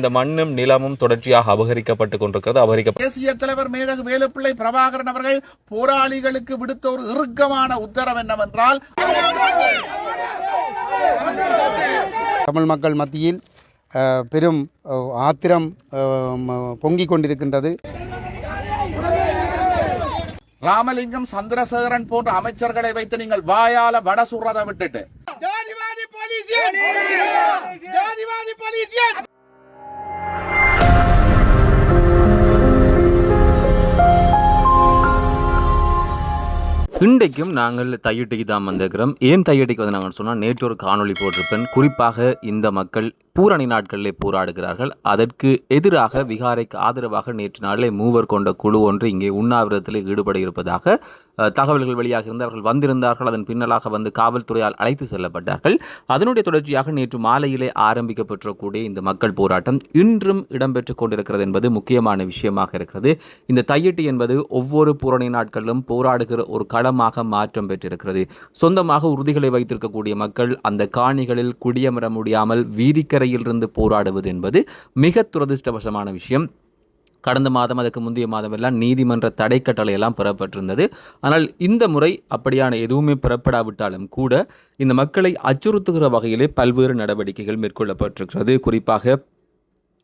இந்த மண்ணும் நிலமும் தொடர்ச்சியாக அபகரிக்கப்பட்டு கொண்டிருக்கிறது. அபகரிக்க தேசிய தலைவர் மேதகு வேலுப்பிள்ளை பிரபாகரன் அவர்கள் போராளிகளுக்கு விடுத்த ஒரு இறுக்கமான உத்தரவு என்னவென்றால் தமிழ் மக்கள் மத்தியில் பெரும் ஆத்திரம் பொங்கிக் கொண்டிருக்கின்றது. ராமலிங்கம் சந்திரசேகரன் போன்ற அமைச்சர்களை வைத்து நீங்கள் வாயால வட சுடுறதை விட்டுட்டு. இன்றைக்கும் நாங்கள் தையட்டிக்கு தான் வந்திருக்கிறோம். ஏன் தையட்டிக்கு வந்து நாங்கள் சொன்னால் நேற்று ஒரு காணொலி போட்டிருப்பேன். குறிப்பாக இந்த மக்கள் பூரணி நாட்களிலே போராடுகிறார்கள். அதற்கு எதிராக விகாரைக்கு ஆதரவாக நேற்று நாளிலே மூவர் கொண்ட குழு ஒன்று இங்கே உண்ணாவிரதத்தில் ஈடுபட இருப்பதாக தகவல்கள் வெளியாக இருந்து அவர்கள் வந்திருந்தார்கள். அதன் பின்னலாக வந்து காவல்துறையால் அழைத்து செல்லப்பட்டார்கள். அதனுடைய தொடர்ச்சியாக நேற்று மாலையிலே ஆரம்பிக்கப்பட்டிருக்கக்கூடிய இந்த மக்கள் போராட்டம் இன்றும் இடம்பெற்றுக் கொண்டிருக்கிறது என்பது முக்கியமான விஷயமாக இருக்கிறது. இந்த தையட்டி என்பது ஒவ்வொரு பூரணி நாட்களிலும் போராடுகிற ஒரு களமாக மாற்றம் பெற்றிருக்கிறது. சொந்தமாக உறுதிகளை வைத்திருக்கக்கூடிய மக்கள் அந்த காணிகளில் குடியமர முடியாமல் வீதிக்கரையில் இருந்து போராடுவது என்பது மிக துரதிர்ஷ்டவசமான விஷயம். கடந்த மாதம் அதுக்கு முந்தைய மாதம் எல்லாம் நீதிமன்ற தடை கட்டளையெல்லாம் பெறப்பட்டிருந்தது. ஆனால் இந்த முறை அப்படியான எதுவுமே பெறப்படாவிட்டாலும் கூட இந்த மக்களை அச்சுறுத்துகிற வகையிலே பல்வேறு நடவடிக்கைகள் மேற்கொள்ளப்பட்டிருக்கிறது. குறிப்பாக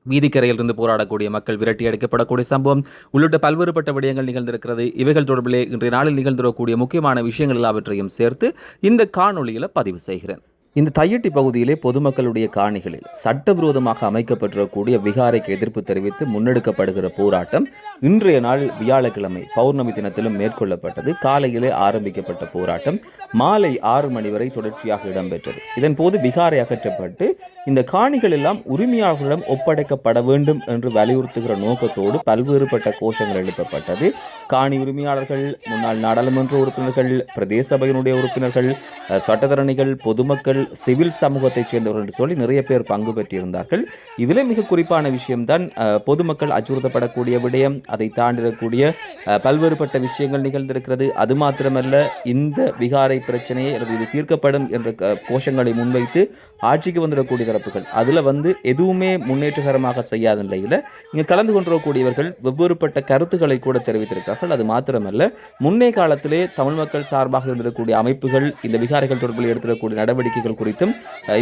வீதிக்கரையிலிருந்து போராடக்கூடிய மக்கள் விரட்டி அடிக்கப்படக்கூடிய சம்பவம் உள்ளிட்ட பல்வேறுபட்ட விடயங்கள் நிகழ்ந்திருக்கிறது. இவைகள் தொடர்பிலே இன்றைய நாளில் நிகழ்ந்திருக்கக்கூடிய முக்கியமான விஷயங்கள் எல்லாவற்றையும் சேர்த்து இந்த காணொளியில் பதிவு செய்கிறேன். இந்த தையட்டி பகுதியிலே பொதுமக்களுடைய காணிகளில் சட்டவிரோதமாக அமைக்கப்பட்டிருக்கக்கூடிய விகாரைக்கு எதிர்ப்பு தெரிவித்து முன்னெடுக்கப்படுகிற போராட்டம் இன்றைய நாள் வியாழக்கிழமை பௌர்ணமி தினத்திலும் மேற்கொள்ளப்பட்டது. காலையிலே ஆரம்பிக்கப்பட்ட போராட்டம் மாலை ஆறு மணி வரை தொடர்ச்சியாக இடம்பெற்றது. இதன் போது விகாரை அகற்றப்பட்டு இந்த காணிகள் எல்லாம் உரிமையாளர்களிடம் ஒப்படைக்கப்பட வேண்டும் என்று வலியுறுத்துகிற நோக்கத்தோடு பல்வேறுபட்ட கோஷங்கள் எழுப்பப்பட்டது. காணி உரிமையாளர்கள் முன்னாள் நாடாளுமன்ற உறுப்பினர்கள் பிரதேச சபையினுடைய உறுப்பினர்கள் சட்டத்தரணிகள் பொதுமக்கள் சிவில் சமூகத்தைச் சேர்ந்தவர்கள் என்று சொல்லி நிறைய பேர் பங்கு பெற்றிருந்தார்கள். இதில் மிக குறிப்பான விஷயம்தான் பொதுமக்கள் அச்சுறுத்தப்படக்கூடிய விடயம் அதை தாண்டிடக்கூடிய பல்வேறுபட்ட விஷயங்கள் நிகழ்ந்திருக்கிறது. அது மாத்திரமல்ல இந்த விகாரை பிரச்சனையை அல்லது இது தீர்க்கப்படும் என்ற கோஷங்களை முன்வைத்து ஆட்சிக்கு வந்துடக்கூடிய தரப்புகள். அதில் வந்து எதுவுமே முன்னேற்றகரமாக செய்யாத நிலையில் இங்கே கலந்து கொண்டிருக்கக்கூடியவர்கள் வெவ்வேறுபட்ட கருத்துக்களை கூட தெரிவித்திருக்கிறார்கள். அது மாத்திரமல்ல முன்னே காலத்திலே தமிழ் மக்கள் சார்பாக இருந்திருக்கக்கூடிய அமைப்புகள் இந்த விகாரைகள் தொடர்பில் எடுத்திருக்கக்கூடிய நடவடிக்கைகள் குறித்தும்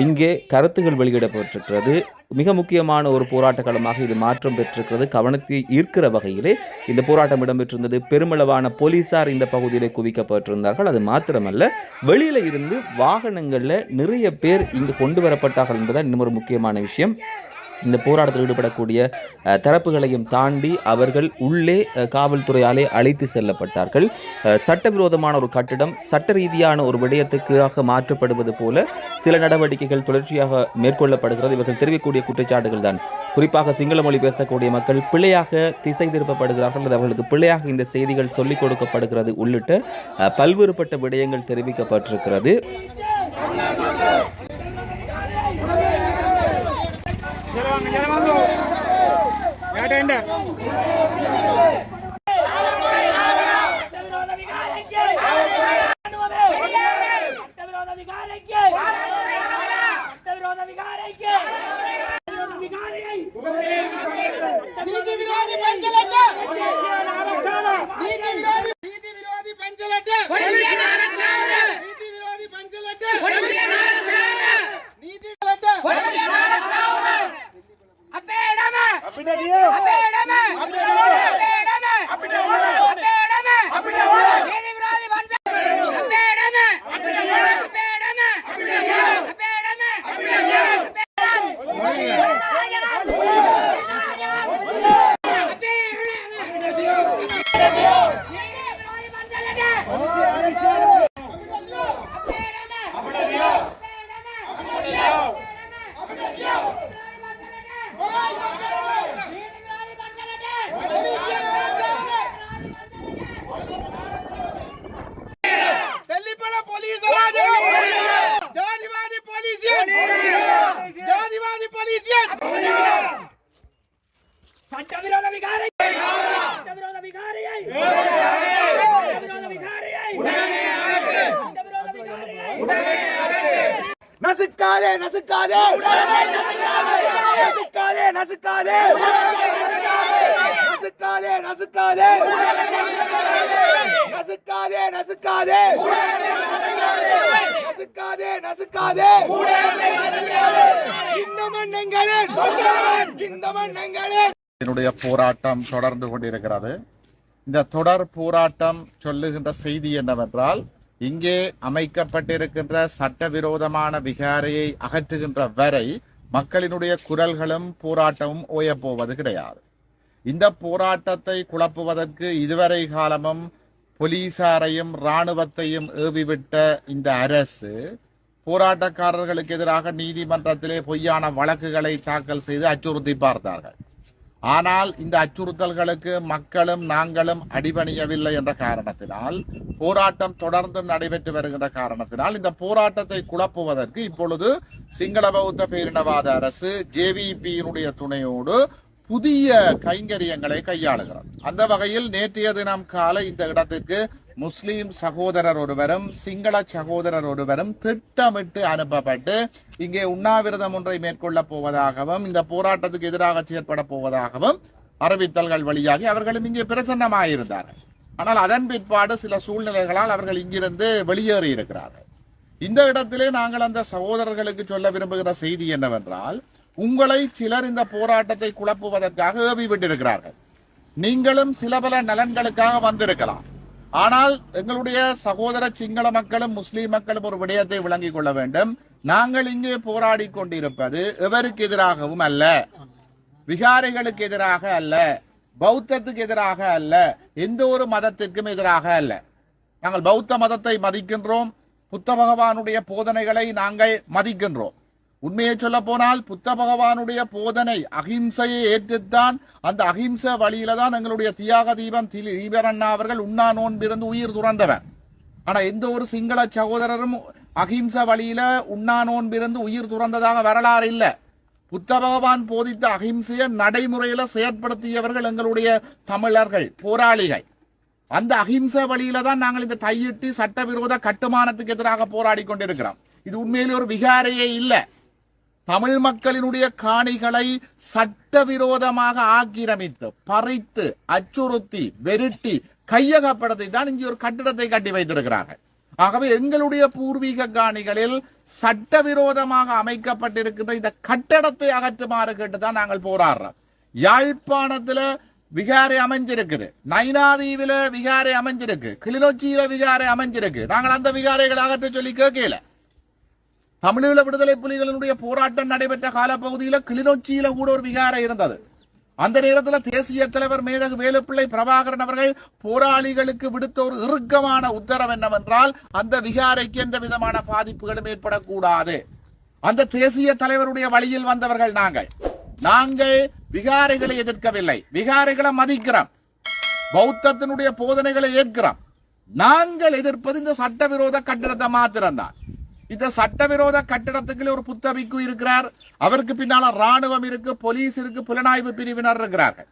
இங்கே கருத்துகள் வெளியிடப்பட்டிருக்கிறது. மிக முக்கியமான ஒரு போராட்ட களமாக இது மாற்றம் பெற்றிருக்கிறது. கவனத்தை ஈர்க்கிற வகையிலே இந்த போராட்டம் இடம்பெற்றிருந்தது. பெருமளவான போலீசார் இந்த பகுதியிலே குவிக்கப்பட்டிருந்தார்கள். அது மாத்திரமல்ல வெளியில் இருந்து வாகனங்களில் நிறைய பேர் இங்கு கொண்டு கொண்டு வரப்பட்டார்கள் என்பதுதான் இன்னும் ஒரு முக்கியமான விஷயம். இந்த போராட்டத்தில் ஈடுபடக்கூடிய தரப்புகளையும் தாண்டி அவர்கள் உள்ளே காவல்துறையாலே அழைத்து செல்லப்பட்டார்கள். சட்டவிரோதமான ஒரு கட்டிடம் சட்ட ரீதியான ஒரு விடயத்துக்காக மாற்றப்படுவது போல சில நடவடிக்கைகள் தொடர்ச்சியாக மேற்கொள்ளப்படுகிறது. இவர்கள் தெரிவிக்கக்கூடிய குற்றச்சாட்டுகள் தான். குறிப்பாக சிங்கள மொழி பேசக்கூடிய மக்கள் பிழையாக திசை திருப்பப்படுகிறார்கள் அல்லது அவர்களுக்கு பிழையாக இந்த செய்திகள் சொல்லிக் கொடுக்கப்படுகிறது உள்ளிட்ட பல்வேறுபட்ட விடயங்கள் தெரிவிக்கப்பட்டிருக்கிறது. விகாரையை நீதி விரோதி பஞ்சலட்ட చట్టవిరోధ వికారి చట్టవిరోధ వికారి చట్టవిరోధ వికారి చట్టవిరోధ వికారి நசுக்காதே நசுக்காதே. நசுக்காதே நசுக்காதே. நசுக்காதே நசுக்காதே. நசுக்காதே நசுக்காதே. நசுக்காதே நசுக்காதே. இந்த மண்ணங்களே இந்த மண்ணங்களே. என்னுடைய போராட்டம் தொடர்ந்து கொண்டிருக்கிறது. இந்த தொடர் போராட்டம் சொல்லுகின்ற செய்தி என்னவென்றால் இங்கே அமைக்கப்பட்டிருக்கின்ற சட்டவிரோதமான விகாரையை அகற்றுகின்ற வரை மக்களினுடைய குரல்களும் போராட்டமும் ஓயப்போவது கிடையாது. இந்த போராட்டத்தை குழப்புவதற்கு இதுவரை காலமும் போலீசாரையும் இராணுவத்தையும் ஏவிவிட்ட இந்த அரசு போராட்டக்காரர்களுக்கு எதிராக நீதிமன்றத்திலே பொய்யான வழக்குகளை தாக்கல் செய்து அச்சுறுத்தி பார்த்தார்கள். ஆனால் இந்த அச்சுறுத்தல்களுக்கு மக்களும் நாங்களும் அடிபணியவில்லை என்ற காரணத்தினால் போராட்டம் தொடர்ந்தும் நடைபெற்று வருகின்ற காரணத்தினால் இந்த போராட்டத்தை குழப்புவதற்கு இப்பொழுது சிங்கள பௌத்த பேரினவாத அரசு ஜேவிபியினுடைய துணையோடு புதிய கைங்கரியங்களை கையாளுகிறது. அந்த வகையில் நேற்றைய தினம் காலை இந்த இடத்திற்கு முஸ்லீம் சகோதரர் ஒருவரும் சிங்கள சகோதரர் ஒருவரும் திட்டமிட்டு அனுப்பப்பட்டு இங்கே உண்ணாவிரதம் ஒன்றை மேற்கொள்ளப் போவதாகவும் இந்த போராட்டத்துக்கு எதிராக செயற்பட போவதாகவும் அறிவித்தல்கள் வழியாகி அவர்களும் இங்கே பிரசன்னமாயிருந்தார்கள் ஆனால் அதன் பிற்பாடு சில சூழ்நிலைகளால் அவர்கள் இங்கிருந்து வெளியேறி இருக்கிறார்கள். இந்த இடத்திலே நாங்கள் அந்த சகோதரர்களுக்கு சொல்ல விரும்புகிற செய்தி என்னவென்றால் உங்களை சிலர் இந்த போராட்டத்தை குழப்புவதற்காக ஏவி விட்டிருக்கிறார்கள் நீங்களும் சில பல நலன்களுக்காக வந்திருக்கலாம். ஆனால் எங்களுடைய சகோதர சிங்கள மக்களும் முஸ்லீம் மக்களும் ஒரு விடயத்தை விளங்கிக் கொள்ள வேண்டும். நாங்கள் இங்கே போராடி கொண்டிருப்பது எவருக்கு எதிராகவும் அல்ல. விகாரிகளுக்கு எதிராக அல்ல. பௌத்தத்துக்கு எதிராக அல்ல. எந்த ஒரு மதத்திற்கும் எதிராக அல்ல. நாங்கள் பௌத்த மதத்தை மதிக்கின்றோம். புத்த பகவானுடைய போதனைகளை நாங்கள் மதிக்கின்றோம். உண்மையை சொல்ல போனால் புத்த பகவானுடைய போதனை அகிம்சையை ஏற்றுத்தான். அந்த அகிம்சை வழியில தான் எங்களுடைய தியாக தீபம் திலி- தீபரண்ணா அவர்கள் உண்ணா நோன்பிருந்து உயிர் துறந்தவன் ஆனா எந்த ஒரு சிங்கள சகோதரரும் அகிம்சை வழியில உண்ணா நோன்பிருந்து உயிர் துறந்ததாக வரலாறு இல்லை. புத்த பகவான் போதித்த அகிம்சையை நடைமுறையில செயற்படுத்தியவர்கள் எங்களுடைய தமிழர்கள் போராளிகள். அந்த அகிம்சை வழியில தான் நாங்கள் இந்த தையிட்டு சட்டவிரோத கட்டுமானத்துக்கு எதிராக போராடி கொண்டிருக்கிறோம். இது உண்மையிலே ஒரு விகாரையே இல்லை. தமிழ் மக்களினுடைய காணிகளை சட்டவிரோதமாக ஆக்கிரமித்து பறித்து அச்சுறுத்தி வெருட்டி கையகப்படுத்தி தான் இங்கே ஒரு கட்டிடத்தை கட்டி வைத்திருக்கிறார்கள். ஆகவே எங்களுடைய பூர்வீக காணிகளில் சட்டவிரோதமாக அமைக்கப்பட்டிருக்கின்ற இந்த கட்டடத்தை அகற்றுமாறு கேட்டுதான் நாங்கள் போராடுறோம். யாழ்ப்பாணத்துல விகாரை அமைஞ்சிருக்குது. நைனாதீவில விகாரை அமைஞ்சிருக்கு. கிளிநொச்சியில விகாரை அமைஞ்சிருக்கு. நாங்கள் அந்த விகாரைகளை அகற்ற சொல்லி கேட்கல. தமிழீழ விடுதலை புலிகளினுடைய போராட்டம் நடைபெற்ற காலப்பகுதியில கிளிநொச்சியில கூட ஒரு விகாரம் இருந்தது. அந்த நேரத்தில் தேசிய தலைவர் மேதகு வேலுப்பிள்ளை பிரபாகரன் அவர்கள் போராளிகளுக்கு விடுத்த ஒரு இறுக்கமான உத்தரவு என்னவென்றால் அந்த விகாரைக்கு எந்த விதமான பாதிப்புகளும் ஏற்படக்கூடாது. அந்த தேசிய தலைவருடைய வழியில் வந்தவர்கள் நாங்கள். நாங்கள் விகாரைகளை எதிர்க்கவில்லை. விகாரைகளை மதிக்கிறோம். பௌத்தத்தினுடைய போதனைகளை ஏற்கிறோம். நாங்கள் எதிர்ப்பது இந்த சட்டவிரோத கட்டிடத்தை மாத்திரம்தான். இந்த சட்டவிரோத கட்டிடத்துக்கு ஒரு புத்தபிக்கு இருக்கிறார். அவருக்கு பின்னால ராணுவம் இருக்கு போலீஸ் இருக்கு புலனாய்வு பிரிவினர் இருக்கிறார்கள்.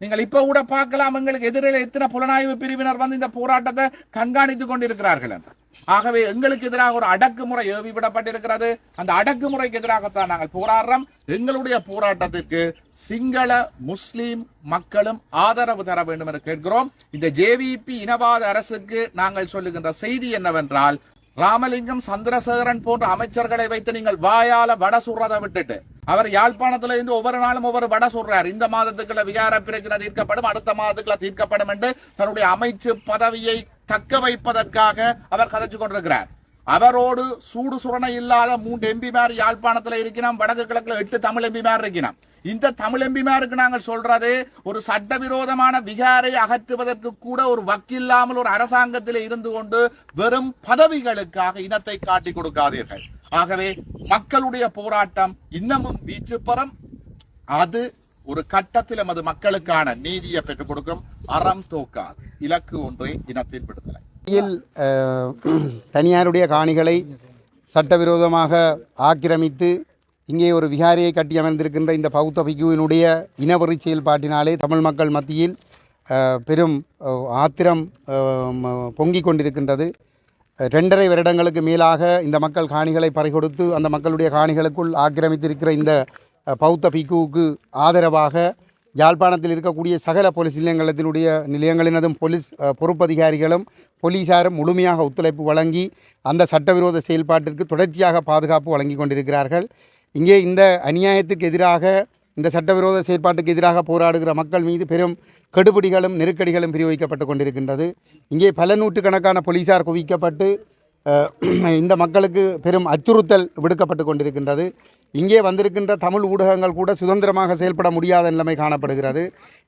நீங்கள் இப்ப கூட பார்க்கலாம் எங்களுக்கு எதிரில் எத்தனை புலனாய்வு பிரிவினர் வந்து இந்த போராட்டத்தை கண்காணித்துக் கொண்டிருக்கிறார்கள் என்று. ஆகவே எங்களுக்கு எதிராக ஒரு அடக்குமுறை ஏவி விடப்பட்டிருக்கிறது அந்த அடக்குமுறைக்கு எதிராகத்தான் நாங்கள் போராடுறோம். எங்களுடைய போராட்டத்திற்கு சிங்கள முஸ்லீம் மக்களும் ஆதரவு தர வேண்டும் என்று கேட்கிறோம். இந்த ஜேவிபி இனவாத அரசுக்கு நாங்கள் சொல்லுகின்ற செய்தி என்னவென்றால் ராமலிங்கம் சந்திரசேகரன் போன்ற அமைச்சர்களை வைத்து நீங்கள் வாயால வட சுடுறதை விட்டுட்டு அவர் யாழ்ப்பாணத்துல இருந்து ஒவ்வொரு நாளும் ஒவ்வொரு வட சொல்றார் இந்த மாதத்துக்குள்ள விகார பிரச்சனை தீர்க்கப்படும் அடுத்த மாதத்துக்குள்ள தீர்க்கப்படும் என்று தன்னுடைய அமைச்சு பதவியை தக்க வைப்பதற்காக அவர் கதைச்சு கொண்டிருக்கிறார். அவரோடு சூடு சுரணை இல்லாத மூன்று எம்பிமார் யாழ்ப்பாணத்துல இருக்கிறான் வடக்கு கிழக்குல எட்டு தமிழ் எம்பிமார் இருக்கிறோம் இந்த தமிழ் எம்பிமாருக்கு நாங்கள் சொல்றது ஒரு சட்டவிரோதமான விகாரை அகற்றுவதற்கு கூட ஒரு வக்கில்லாமல் ஒரு அரசாங்கத்தில் இருந்து கொண்டு வெறும் பதவிகளுக்காக இனத்தை காட்டி கொடுக்காதீர்கள். ஆகவே மக்களுடைய போராட்டம் இன்னமும் வீச்சு பெறும் அது ஒரு கட்டத்தில் எமது மக்களுக்கான நீதியை பெற்றுக் கொடுக்கும் அறம் தோக்காது. இலக்கு ஒன்றே இனத்தின் விடுதலை. தனியாருடைய காணிகளை சட்டவிரோதமாக ஆக்கிரமித்து இங்கே ஒரு விகாரியை கட்டி அமர்ந்திருக்கின்ற இந்த பௌத்த பிக்குவினுடைய இனவெறி செயல்பாட்டினாலே தமிழ் மக்கள் மத்தியில் பெரும் ஆத்திரம் பொங்கிக் கொண்டிருக்கின்றது. ரெண்டரை வருடங்களுக்கு மேலாக இந்த மக்கள் காணிகளை பறிகொடுத்து அந்த மக்களுடைய காணிகளுக்குள் ஆக்கிரமித்திருக்கிற இந்த பௌத்த பிக்குவுக்கு ஆதரவாக யாழ்ப்பாணத்தில் இருக்கக்கூடிய சகல போலீஸ் நிலையங்களத்தினுடைய நிலையங்களினதும் போலீஸ் பொறுப்பதிகாரிகளும் போலீசாரும் முழுமையாக ஒத்துழைப்பு வழங்கி அந்த சட்டவிரோத செயல்பாட்டிற்கு தொடர்ச்சியாக பாதுகாப்பு வழங்கி கொண்டிருக்கிறார்கள். இங்கே இந்த அநியாயத்துக்கு எதிராக இந்த சட்டவிரோத செயற்பாட்டுக்கு எதிராக போராடுகிற மக்கள் மீது பெரும் கெடுபிடிகளும் நெருக்கடிகளும் பிரிவிக்கப்பட்டு கொண்டிருக்கின்றது. இங்கே பல நூற்றுக்கணக்கான போலீசார் குவிக்கப்பட்டு இந்த மக்களுக்கு பெரும் அச்சுறுத்தல் விடுக்கப்பட்டு கொண்டிருக்கின்றது. இங்கே வந்திருக்கின்ற தமிழ் ஊடகங்கள் கூட சுதந்திரமாக செயல்பட முடியாத நிலைமை காணப்படுகிறது.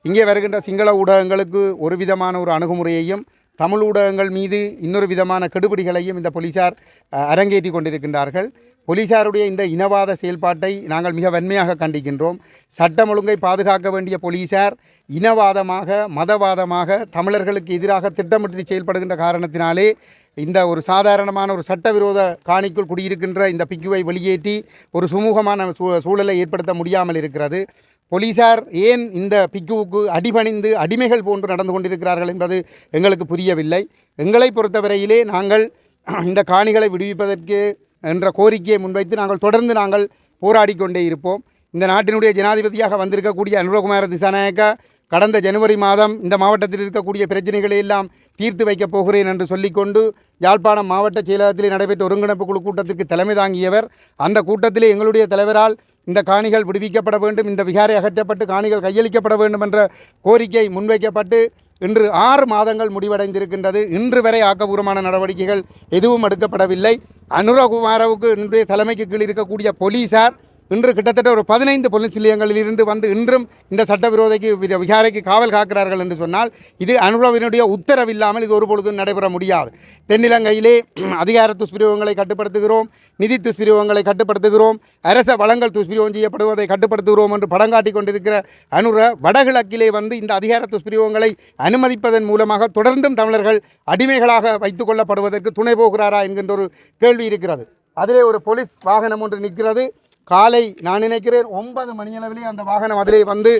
இங்கே வருகின்ற சிங்கள ஊடகங்களுக்கு ஒரு விதமான ஒரு அணுகுமுறையையும் தமிழ் ஊடகங்கள் மீது இன்னொரு விதமான கெடுபிடிகளையும் இந்த போலீசார் அரங்கேற்றி கொண்டிருக்கின்றார்கள். போலீசாருடைய இந்த இனவாத செயல்பாட்டை நாங்கள் மிக வன்மையாக கண்டிக்கின்றோம். சட்டம் ஒழுங்கை பாதுகாக்க வேண்டிய போலீசார் இனவாதமாக மதவாதமாக தமிழர்களுக்கு எதிராக திட்டமிட்டு செயல்படுகின்ற காரணத்தினாலே இந்த ஒரு சாதாரணமான ஒரு சட்டவிரோத காணிக்குள் குடியிருக்கின்ற இந்த பிக்குவை வெளியேற்றி ஒரு சுமூகமான சூ- சூழலை ஏற்படுத்த முடியாமல் இருக்கிறது. போலீசார் ஏன் இந்த பிக்குவுக்கு அடிபணிந்து அடிமைகள் போன்று நடந்து கொண்டிருக்கிறார்கள் என்பது எங்களுக்கு புரியவில்லை. எங்களை பொறுத்தவரையிலே நாங்கள் இந்த காணிகளை விடுவிப்பதற்கு என்ற கோரிக்கையை முன்வைத்து நாங்கள் தொடர்ந்து நாங்கள் போராடி கொண்டே இருப்போம். இந்த நாட்டினுடைய ஜனாதிபதியாக வந்திருக்கக்கூடிய அனுரகுமார திசாநாயக்கா கடந்த ஜனவரி மாதம் இந்த மாவட்டத்தில் இருக்கக்கூடிய பிரச்சனைகளை எல்லாம் தீர்த்து வைக்கப் போகிறேன் என்று சொல்லிக்கொண்டு யாழ்ப்பாணம் மாவட்ட செயலகத்தில் நடைபெற்ற ஒருங்கிணைப்பு குழு கூட்டத்திற்கு தலைமை தாங்கியவர். அந்த கூட்டத்திலே எங்களுடைய தலைவரால் இந்த காணிகள் விடுவிக்கப்பட வேண்டும் இந்த விகாரை அகற்றப்பட்டு காணிகள் கையளிக்கப்பட வேண்டும் என்ற கோரிக்கை முன்வைக்கப்பட்டு இன்று ஆறு மாதங்கள் முடிவடைந்திருக்கின்றது. இன்று வரை ஆக்கபூர்வமான நடவடிக்கைகள் எதுவும் எடுக்கப்படவில்லை. அனுரகுமாரவுக்கு இன்றைய தலைமைக்கு கீழ் இருக்கக்கூடிய போலீசார் இன்று கிட்டத்தட்ட ஒரு பதினைந்து போலீஸ் நிலையங்களில் இருந்து வந்து இன்றும் இந்த சட்டவிரோதைக்கு விகாரைக்கு காவல் காக்கிறார்கள் என்று சொன்னால் இது அனுரவினுடைய உத்தரவில்லாமல் இது ஒருபொழுதும் நடைபெற முடியாது. தென்னிலங்கையிலே அதிகார துஷ்பிரயோகங்களை கட்டுப்படுத்துகிறோம் நிதி துஷ்பிரயோகங்களை கட்டுப்படுத்துகிறோம் அரச வளங்கள் துஷ்பிரயோகம் செய்யப்படுவதை கட்டுப்படுத்துகிறோம் என்று படம் காட்டிக் கொண்டிருக்கிற அனுர வடகிழக்கிலே வந்து இந்த அதிகார துஷ்பிரயோகங்களை அனுமதிப்பதன் மூலமாக தொடர்ந்தும் தமிழர்கள் அடிமைகளாக வைத்துக் கொள்ளப்படுவதற்கு துணை போகிறாரா என்கின்ற ஒரு கேள்வி இருக்கிறது. அதிலே ஒரு போலீஸ் வாகனம் ஒன்று நிற்கிறது. காலை நான் நினைக்கிறேன் ஒன்பது மணியளவிலே அந்த வாகனம் அதிலே வந்து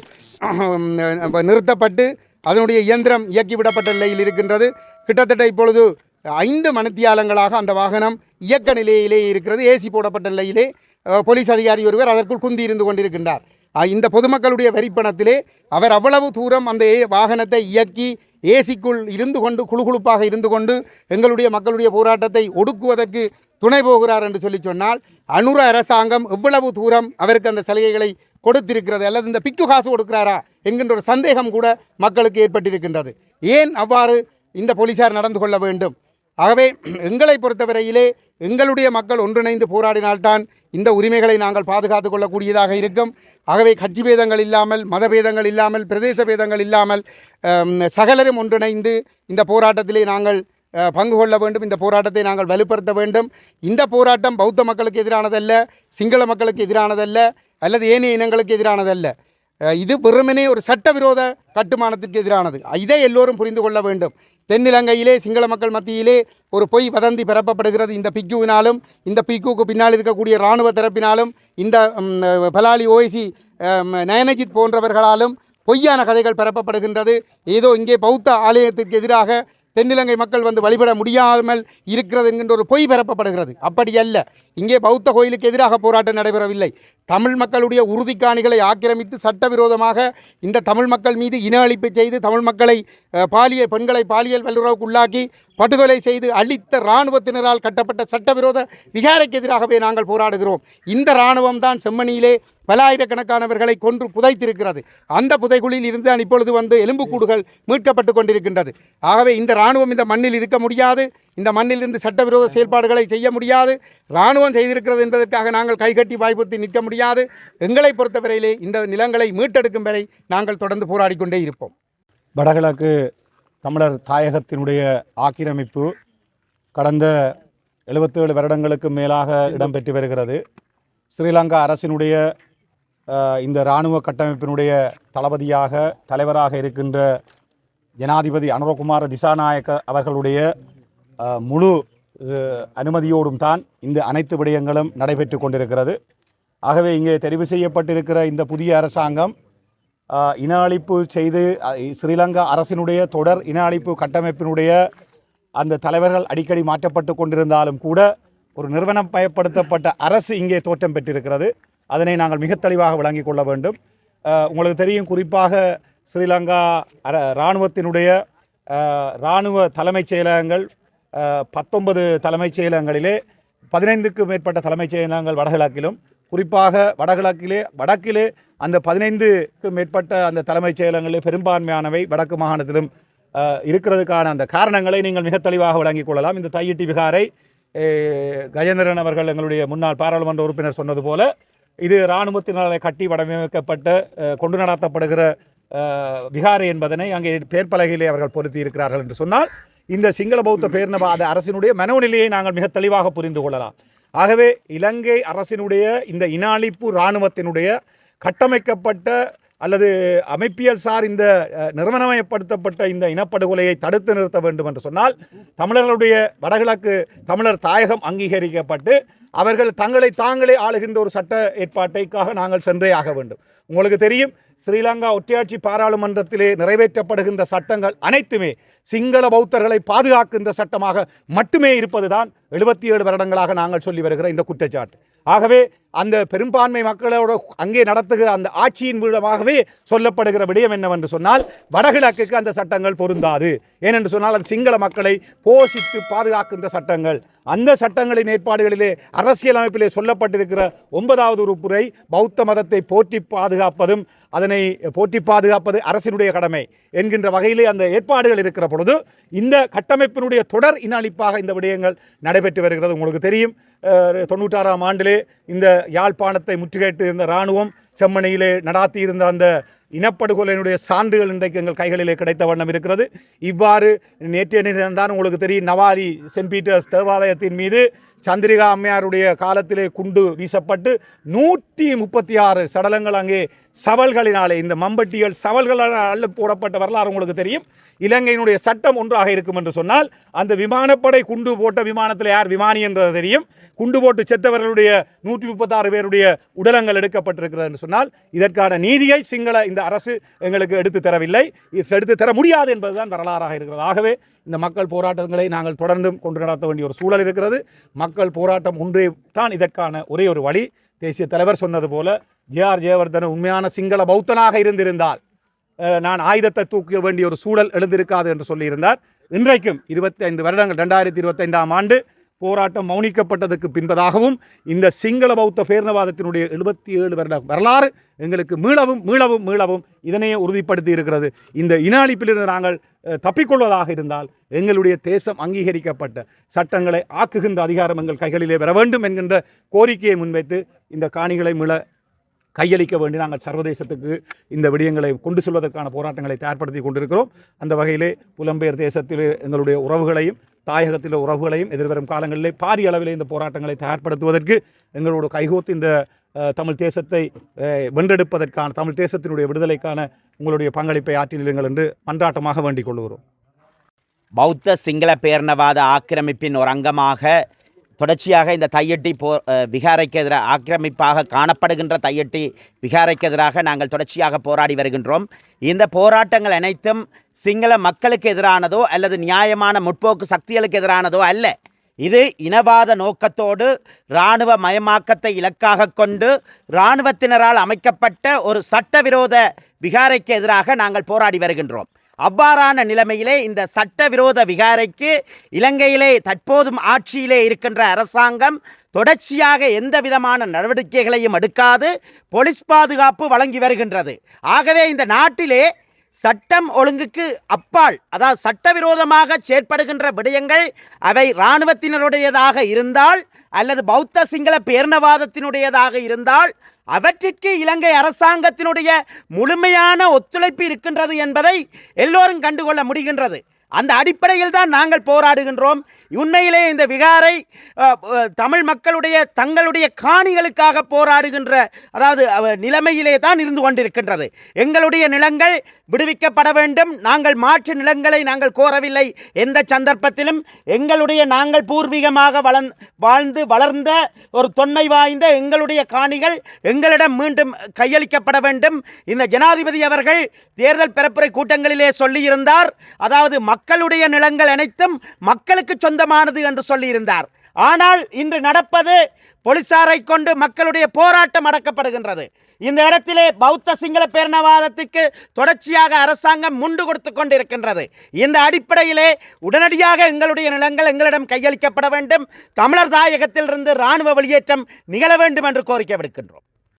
நிறுத்தப்பட்டு அதனுடைய இயந்திரம் இயக்கிவிடப்பட்ட நிலையில் இருக்கின்றது. கிட்டத்தட்ட இப்பொழுது ஐந்து மணித்தியாலங்களாக அந்த வாகனம் இயக்க நிலையிலே இருக்கிறது. ஏசி போடப்பட்ட நிலையிலே போலீஸ் அதிகாரி ஒருவர் அதற்குள் குந்தி இருந்து கொண்டிருக்கின்றார். இந்த பொதுமக்களுடைய வரிப்பணத்திலே அவர் அவ்வளவு தூரம் அந்த ஏ- வாகனத்தை இயக்கி ஏசிக்குள் இருந்து கொண்டு குழுகுழுப்பாக இருந்து கொண்டு எங்களுடைய மக்களுடைய போராட்டத்தை ஒடுக்குவதற்கு துணை போகிறார் என்று சொல்லி சொன்னால் அனுர அரசாங்கம் எவ்வளவு தூரம் அவருக்கு அந்த சலுகைகளை கொடுத்திருக்கிறது அல்லது இந்த பிக்கு காசு கொடுக்கிறாரா என்கின்ற ஒரு சந்தேகம் கூட மக்களுக்கு ஏற்பட்டிருக்கின்றது. ஏன் அவ்வாறு இந்த போலீசார் நடந்து கொள்ள வேண்டும்? ஆகவே எங்களை பொறுத்தவரையிலே எங்களுடைய மக்கள் ஒன்றிணைந்து போராடினால்தான் இந்த உரிமைகளை நாங்கள் பாதுகாத்து கொள்ளக்கூடியதாக இருக்கும். ஆகவே கட்சி பேதங்கள் இல்லாமல் மதபேதங்கள் இல்லாமல் பிரதேச பேதங்கள் இல்லாமல் சகலரும் ஒன்றிணைந்து இந்த போராட்டத்திலே நாங்கள் பங்கு கொள்ள வேண்டும். இந்த போராட்டத்தை நாங்கள் வலுப்படுத்த வேண்டும். இந்த போராட்டம் பௌத்த மக்களுக்கு எதிரானதல்ல சிங்கள மக்களுக்கு எதிரானதல்ல அல்லது ஏனைய இனங்களுக்கு எதிரானதல்ல. இது வெறுமனே ஒரு சட்டவிரோத கட்டுமானத்திற்கு எதிரானது. இதை எல்லோரும் புரிந்து கொள்ள வேண்டும். தென்னிலங்கையிலே சிங்கள மக்கள் மத்தியிலே ஒரு பொய் வதந்தி பரப்பப்படுகிறது. இந்த பிக்குவினாலும் இந்த பிக்குவுக்கு பின்னால் இருக்கக்கூடிய இராணுவ தரப்பினாலும் இந்த பலாலி ஓய்சி நயனஜித் போன்றவர்களாலும் பொய்யான கதைகள் பரப்பப்படுகின்றது. ஏதோ இங்கே பௌத்த ஆலயத்திற்கு எதிராக தென்னிலங்கை மக்கள் வந்து வழிபட முடியாமல் இருக்கிறது என்கின்ற ஒரு பொய் பரப்பப்படுகிறது. அப்படி அல்ல. இங்கே பௌத்த கோயிலுக்கு எதிராக போராட்டம் நடைபெறவில்லை. தமிழ் மக்களுடைய உறுதிக்காணிகளை ஆக்கிரமித்து சட்டவிரோதமாக இந்த தமிழ் மக்கள் மீது இன அழிப்பு செய்து தமிழ் மக்களை பாலியல் பெண்களை பாலியல் வல்லுறவுக்கு உள்ளாக்கி படுகொலை செய்து அழித்த இராணுவத்தினரால் கட்டப்பட்ட சட்டவிரோத விகாரைக்கு எதிராகவே நாங்கள் போராடுகிறோம். இந்த இராணுவம் தான் செம்மணியிலே பல ஆயிரக்கணக்கானவர்களை கொன்று புதைத்திருக்கிறது. அந்த புதைகுழியில் இருந்து தான் இப்பொழுது வந்து எலும்புக்கூடுகள் மீட்கப்பட்டு கொண்டிருக்கின்றது. ஆகவே இந்த இராணுவம் இந்த மண்ணில் இருக்க முடியாது. இந்த மண்ணிலிருந்து சட்டவிரோத செயல்பாடுகளை செய்ய முடியாது. இராணுவம் செய்திருக்கிறது என்பதற்காக நாங்கள் கைகட்டி வாய்ப்புத்தி நிற்க முடியாது. எங்களை பொறுத்தவரையிலே இந்த நிலங்களை மீட்டெடுக்கும் வரை நாங்கள் தொடர்ந்து போராடி கொண்டே இருப்போம். வடகிழக்கு தமிழர் தாயகத்தினுடைய ஆக்கிரமிப்பு கடந்த எழுபத்தேழு வருடங்களுக்கு மேலாக இடம்பெற்று வருகிறது. ஸ்ரீலங்கா அரசினுடைய இந்த இராணுவ கட்டமைப்பினுடைய தளபதியாக தலைவராக இருக்கின்ற ஜனாதிபதி அனுரகுமார திசாநாயக்க அவர்களுடைய முழு அனுமதியோடும் தான் இந்த அனைத்து விடயங்களும் நடைபெற்று கொண்டிருக்கிறது. ஆகவே இங்கே தெரிவு செய்யப்பட்டிருக்கிற இந்த புதிய அரசாங்கம் இன அழிப்பு செய்து ஸ்ரீலங்கா அரசினுடைய தொடர் இன அழிப்பு கட்டமைப்பினுடைய அந்த தலைவர்கள் அடிக்கடி மாற்றப்பட்டு கொண்டிருந்தாலும் கூட ஒரு நிறுவனம் பயப்படுத்தப்பட்ட அரசு இங்கே தோற்றம் பெற்றிருக்கிறது. அதனை நாங்கள் மிக தெளிவாக விளங்கிக் கொள்ள வேண்டும். உங்களுக்கு தெரியும் குறிப்பாக ஸ்ரீலங்கா அர இராணுவத்தினுடைய இராணுவ தலைமைச் செயலகங்கள் பத்தொன்பது தலைமைச் செயலகங்களிலே பதினைந்துக்கு மேற்பட்ட தலைமைச் செயலகங்கள் வடகிழக்கிலும் குறிப்பாக வடகிழக்கிலே வடக்கிலே அந்த பதினைந்துக்கு மேற்பட்ட அந்த தலைமைச் செயலகங்களிலே பெரும்பான்மையானவை வடக்கு மாகாணத்திலும் இருக்கிறதுக்கான அந்த காரணங்களை நீங்கள் மிக தெளிவாக வழங்கிக் கொள்ளலாம். இந்த தையிட்டி விகாரை கஜேந்திரன் அவர்கள் எங்களுடைய முன்னாள் பாராளுமன்ற உறுப்பினர் சொன்னது போல இது இராணுவத்தினாலே கட்டி வடிவமைக்கப்பட்ட கொண்டு நடத்தப்படுகிற அஹ், விகாரை என்பதனை அங்கே பேர்பலகையிலே அவர்கள் பொருத்தி இருக்கிறார்கள் என்று சொன்னால் இந்த சிங்கள பௌத்த பேரினவாத அரசினுடைய மனோநிலையை நாங்கள் மிக தெளிவாக புரிந்து கொள்ளலாம். ஆகவே இலங்கை அரசினுடைய இந்த இனாளிப்பு இராணுவத்தினுடைய கட்டமைக்கப்பட்ட அல்லது அமைப்பியல் சார் இந்த நிறுவனமயப்படுத்தப்பட்ட இந்த இனப்படுகொலையை தடுத்து நிறுத்த வேண்டும் என்று சொன்னால் தமிழர்களுடைய வடகிழக்கு தமிழர் தாயகம் அங்கீகரிக்கப்பட்டு அவர்கள் தங்களை தாங்களே ஆளுகின்ற ஒரு சட்ட ஏற்பாட்டைக்காக நாங்கள் சென்றே ஆக வேண்டும். உங்களுக்கு தெரியும் ஸ்ரீலங்கா ஒற்றையாட்சி பாராளுமன்றத்திலே நிறைவேற்றப்படுகின்ற சட்டங்கள் அனைத்துமே சிங்கள பௌத்தர்களை பாதுகாக்கின்ற சட்டமாக மட்டுமே இருப்பதுதான் எழுபத்தி ஏழு வருடங்களாக நாங்கள் சொல்லி வருகிற இந்த குற்றச்சாட்டு. ஆகவே அந்த பெரும்பான்மை மக்களோட அங்கே நடத்துகிற அந்த ஆட்சியின் மூலமாகவே சொல்லப்படுகிற விடயம் என்னவென்று சொன்னால் வடகிழக்குக்கு அந்த சட்டங்கள் பொருந்தாது. ஏனென்று சொன்னால் அது சிங்கள மக்களை போஷித்து பாதுகாக்கின்ற சட்டங்கள். அந்த சட்டங்களின் ஏற்பாடுகளிலே அரசியலமைப்பிலே சொல்லப்பட்டிருக்கிற ஒன்பதாவது உறுப்புரை பௌத்த மதத்தை போற்றி பாதுகாப்பதும் அதனை போற்றி பாதுகாப்பது அரசினுடைய கடமை என்கின்ற வகையிலே அந்த ஏற்பாடுகள் இருக்கிற பொழுது இந்த கட்டமைப்பினுடைய தொடர் இனஅழிப்பாக இந்த விடயங்கள் நடைபெற்று வருகிறது. உங்களுக்கு தெரியும் தொண்ணூற்றாறாம் ஆண்டிலே இந்த யாழ்ப்பாணத்தை முற்றுகையிட்டு இருந்த இராணுவம் செம்மணியிலே நடாத்தி இருந்த அந்த இனப்படுகொலையினுடைய சான்றுகள் இன்றைக்கு எங்கள் கைகளிலே கிடைத்த வண்ணம் இருக்கிறது. இவ்வாறு நேற்றைய தினம்தான் உங்களுக்கு தெரியும் நவாரி சென்ட் பீட்டர்ஸ் தேவாலயத்தின் மீது சந்திரிகா அம்மையாருடைய காலத்திலே குண்டு வீசப்பட்டு நூற்றி முப்பத்தி ஆறு சடலங்கள் அங்கே சவல்களினாலே இந்த மம்பட்டிகள் சவல்களால் அள்ளு போடப்பட்ட வரலாறு உங்களுக்கு தெரியும். இலங்கையினுடைய சட்டம் ஒன்றாக இருக்கும் என்று சொன்னால் அந்த விமானப்படை குண்டு போட்ட விமானத்தில் யார் விமானி என்றது தெரியும். குண்டு போட்டு செத்தவர்களுடைய நூற்றி முப்பத்தாறு பேருடைய உடலங்கள் எடுக்கப்பட்டிருக்கிறது என்று சொன்னால் இதற்கான நீதியை சிங்கள இந்த அரசு எங்களுக்கு எடுத்து தரவில்லை. இது எடுத்து தர முடியாது என்பதுதான் வரலாறாக இருக்கிறது. ஆகவே இந்த மக்கள் போராட்டங்களை நாங்கள் தொடர்ந்தும் கொண்டு நடத்த வேண்டிய ஒரு சூழல் இருக்கிறது. மக்கள் போராட்டம் ஒன்றே தான் இதற்கான ஒரே ஒரு வழி. தேசிய தலைவர் சொன்னது போல ஜேஆர் ஜெயவர்தன உண்மையான சிங்கள பௌத்தனாக இருந்திருந்தால் நான் ஆயுதத்தை தூக்க வேண்டிய ஒரு சூழல் எழுந்திருக்காது என்று சொல்லியிருந்தார். இன்றைக்கும் இருபத்தி ஐந்து வருடங்கள் ரெண்டாயிரத்தி இருபத்தைந்தாம் ஆண்டு போராட்டம் மௌனிக்கப்பட்டதற்கு பின்பதாகவும் இந்த சிங்கள பௌத்த பேரினவாதத்தினுடைய எழுபத்தி ஏழு வருட வரலாறு எங்களுக்கு மீளவும் மீளவும் மீளவும் இதனையே உறுதிப்படுத்தி இருக்கிறது. இந்த இன அழிப்பிலிருந்து நாங்கள் தப்பிக்கொள்வதாக இருந்தால் எங்களுடைய தேசம் அங்கீகரிக்கப்பட்ட சட்டங்களை ஆக்குகின்ற அதிகாரம் எங்கள் கைகளிலே பெற வேண்டும் என்கின்ற கோரிக்கையை முன்வைத்து இந்த காணிகளை மீள கையளிக்க வேண்டி நாங்கள் சர்வதேசத்துக்கு இந்த விடயங்களை கொண்டு செல்வதற்கான போராட்டங்களை தயார்படுத்தி கொண்டிருக்கிறோம். அந்த வகையிலே புலம்பெயர் தேசத்தில் எங்களுடைய உறவுகளையும் தாயகத்தில் உறவுகளையும் எதிர்வரும் காலங்களிலே பாரிய அளவிலே இந்த போராட்டங்களை தயார்படுத்துவதற்கு எங்களோட கைகோத்து இந்த தமிழ் தேசத்தை வென்றெடுப்பதற்கான தமிழ் தேசத்தினுடைய விடுதலைக்கான உங்களுடைய பங்களிப்பை ஆற்றினீர்கள் என்று மன்றாட்டமாக வேண்டிக் கொள்கிறோம். பௌத்த சிங்கள பேரணவாத ஆக்கிரமிப்பின் ஒரு அங்கமாக தொடர்ச்சியாக இந்த தையட்டி போ விகாரைக்கு எதிராக ஆக்கிரமிப்பாக காணப்படுகின்ற தையட்டி விகாரைக்கு எதிராக நாங்கள் தொடர்ச்சியாக போராடி வருகின்றோம். இந்த போராட்டங்கள் அனைத்தும் சிங்கள மக்களுக்கு எதிரானதோ அல்லது நியாயமான முற்போக்கு சக்திகளுக்கு எதிரானதோ அல்ல. இது இனவாத நோக்கத்தோடு இராணுவ மயமாக்கத்தை இலக்காக கொண்டு இராணுவத்தினரால் அமைக்கப்பட்ட ஒரு சட்டவிரோத விகாரைக்கு எதிராக நாங்கள் போராடி வருகின்றோம். அவ்வாறான நிலைமையிலே இந்த சட்டவிரோத விகாரைக்கு இலங்கையிலே தற்போதும் ஆட்சியிலே இருக்கின்ற அரசாங்கம் தொடர்ச்சியாக எந்த விதமான நடவடிக்கைகளையும் எடுக்காது போலீஸ் பாதுகாப்பு வழங்கி வருகின்றது. ஆகவே இந்த நாட்டிலே சட்டம் ஒழுங்குக்கு அப்பால் அதாவது சட்டவிரோதமாக செயற்படுகின்ற விடயங்கள் அவை இராணுவத்தினருடையதாக இருந்தால் அல்லது பௌத்த சிங்கள பேரினவாதத்தினுடையதாக இருந்தால் அவற்றிற்கு இலங்கை அரசாங்கத்தினுடைய முழுமையான ஒத்துழைப்பு இருக்கின்றது என்பதை எல்லோரும் கண்டுகொள்ள முடிகின்றது. அந்த அடிப்படையில் தான் நாங்கள் போராடுகின்றோம். உண்மையிலே இந்த விகாரை தமிழ் மக்களுடைய தங்களுடைய காணிகளுக்காக போராடுகின்ற அதாவது நிலைமையிலே தான் இருந்து கொண்டிருக்கின்றது. எங்களுடைய நிலங்கள் விடுவிக்கப்பட வேண்டும். நாங்கள் மாற்று நிலங்களை நாங்கள் கோரவில்லை. எந்த சந்தர்ப்பத்திலும் எங்களுடைய நாங்கள் பூர்வீகமாக வளந் வாழ்ந்து வளர்ந்த ஒரு தொன்மை வாய்ந்த எங்களுடைய காணிகள் எங்களிடம் மீண்டும் கையளிக்கப்பட வேண்டும். இந்த ஜனாதிபதி அவர்கள் தேர்தல் பரப்புரை கூட்டங்களிலே சொல்லியிருந்தார். அதாவது மக்களுடைய நிலங்கள் அனைத்தும் மக்களுக்கு சொந்தமானது என்று சொல்லியிருந்தார். ஆனால் இன்று நடப்பது போலீசாரை கொண்டு மக்களுடைய போராட்டம் அடக்கப்படுகின்றது. இந்த இடத்திலே பௌத்த சிங்கள பேரினவாதத்திற்கு தொடர்ச்சியாக அரசாங்கம் முண்டு கொடுத்து கொண்டிருக்கின்றது. இந்த அடிப்படையிலே உடனடியாக எங்களுடைய நிலங்கள் எங்களிடம் கையளிக்கப்பட வேண்டும். தமிழர் தாயகத்திலிருந்து இராணுவ வெளியேற்றம் நிகழ வேண்டும் என்று கோரிக்கை விடுக்கின்றோம்.